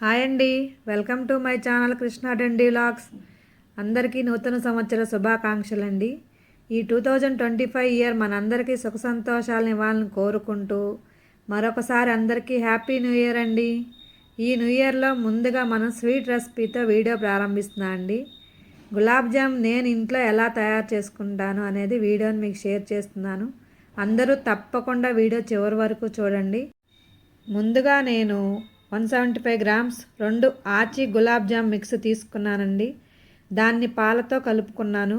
Hi అండి. Welcome to my channel Krishna డండి లాక్స్. అందరికీ నూతన సంవత్సర శుభాకాంక్షలు అండి ఈ two thousand twenty five year మనందరికీ సుఖ సంతోషాలను ఇవ్వాలని కోరుకుంటూ మరొకసారి అందరికీ హ్యాపీ న్యూ ఇయర్ అండి. ఈ న్యూ ఇయర్లో ముందుగా మనం స్వీట్ రెసిపీతో వీడియో ప్రారంభిస్తున్నా అండి. గులాబ్ జామ్ నేను ఇంట్లో ఎలా తయారు చేసుకుంటాను అనేది వీడియోని మీకు షేర్ చేస్తున్నాను. అందరూ తప్పకుండా వీడియో చివరి వరకు చూడండి. ముందుగా నేను వన్ సెవెంటీ ఫైవ్ గ్రామ్స్ రెండు ఆచి గులాబ్ జామ్ మిక్స్ తీసుకున్నానండి. దాన్ని పాలతో కలుపుకున్నాను.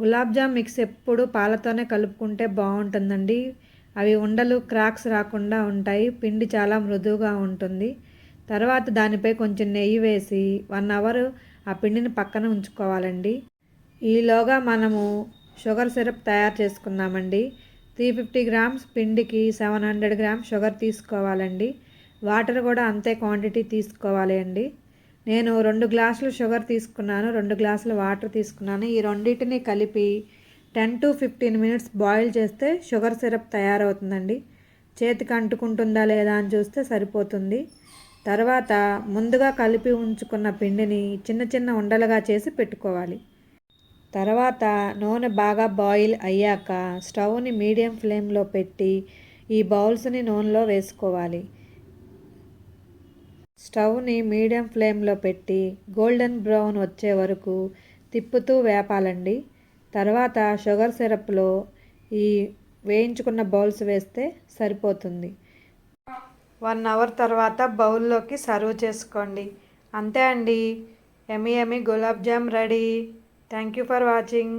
గులాబ్ జామ్ మిక్స్ ఎప్పుడు పాలతోనే కలుపుకుంటే బాగుంటుందండి. అవి ఉండలు క్రాక్స్ రాకుండా ఉంటాయి. పిండి చాలా మృదువుగా ఉంటుంది. తర్వాత దానిపై కొంచెం నెయ్యి వేసి వన్ అవర్ ఆ పిండిని పక్కన ఉంచుకోవాలండి. ఈలోగా మనము షుగర్ సిరప్ తయారు చేసుకున్నామండి. త్రీ ఫిఫ్టీ గ్రామ్స్ పిండికి సెవెన్ హండ్రెడ్ గ్రామ్స్ షుగర్ తీసుకోవాలండి. వాటర్ కూడా అంతే క్వాంటిటీ తీసుకోవాలి అండి. నేను రెండు గ్లాసులు షుగర్ తీసుకున్నాను రెండు గ్లాసులు వాటర్ తీసుకున్నాను. ఈ రెండింటిని కలిపి ten to fifteen minutes boil చేస్తే షుగర్ సిరప్ తయారవుతుందండి. చేతికి అంటుకుంటుందా లేదా అని చూస్తే సరిపోతుంది. తర్వాత ముందుగా కలిపి ఉంచుకున్న పిండిని చిన్న చిన్న ఉండలుగా చేసి పెట్టుకోవాలి. తర్వాత నూనె బాగా బాయిల్ అయ్యాక స్టవ్ని మీడియం ఫ్లేమ్లో పెట్టి ఈ బౌల్స్ని నూనెలో వేసుకోవాలి. స్టవ్ని మీడియం ఫ్లేమ్లో పెట్టి గోల్డెన్ బ్రౌన్ వచ్చే వరకు తిప్పుతూ వేపాలండి. తర్వాత షుగర్ సిరప్లో ఈ వేయించుకున్న బౌల్స్ వేస్తే సరిపోతుంది. వన్ అవర్ తర్వాత బౌల్లోకి సర్వ్ చేసుకోండి. అంతే అండి. ఎమి ఎమి gulab jam ready. Thank you for watching.